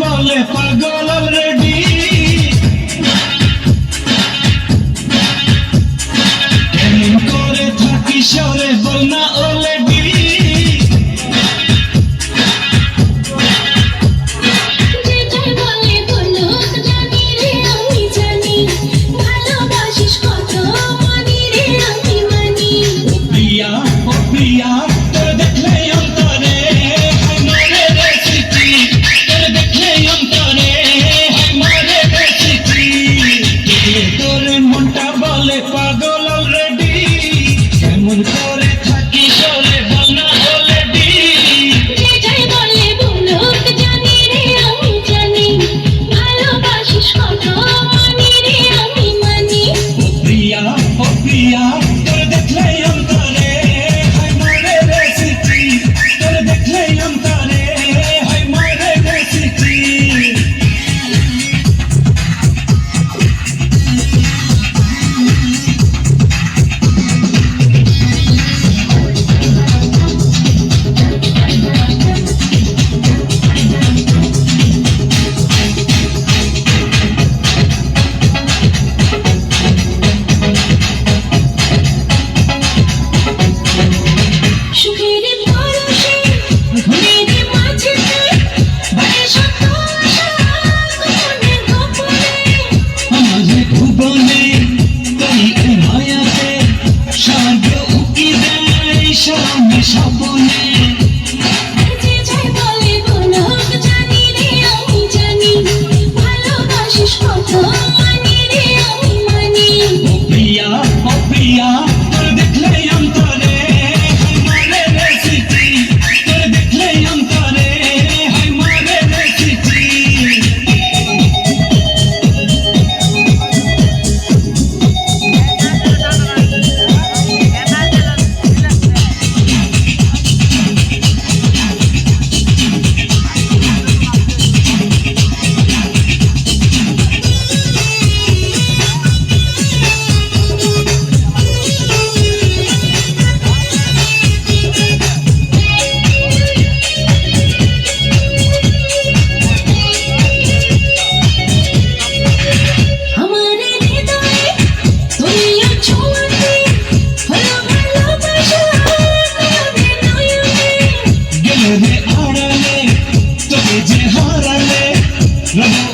বলে পাগল রেডি করে থাকি সরে বল না Peace.